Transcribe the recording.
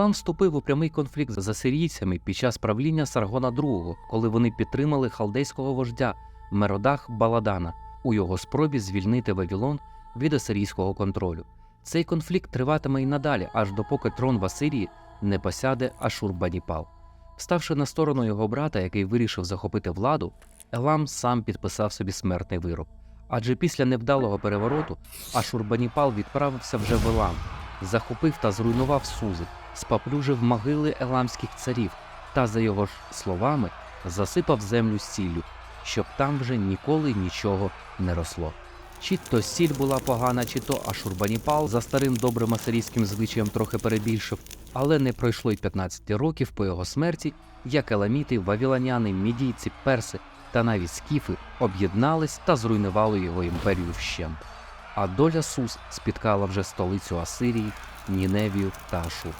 Елам вступив у прямий конфлікт з асирійцями під час правління Саргона II, коли вони підтримали халдейського вождя Меродах Баладана у його спробі звільнити Вавилон від асирійського контролю. Цей конфлікт триватиме і надалі, аж допоки трон в Асирії не посяде Ашурбаніпал. Ставши на сторону його брата, який вирішив захопити владу, Елам сам підписав собі смертний вирок. Адже після невдалого перевороту Ашурбаніпал відправився вже в Елам, захопив та зруйнував Сузи, спаплюжив могили еламських царів та, за його ж словами, засипав землю сіллю, щоб там вже ніколи нічого не росло. Чи то сіль була погана, чи то Ашурбаніпал за старим добрим асирійським звичаєм трохи перебільшив, але не пройшло й 15 років по його смерті, як еламіти, вавілоняни, мідійці, перси та навіть скіфи об'єднались та зруйнували його імперію вщент. А доля Сус спіткала вже столицю Асирії, Ніневію та Ашур.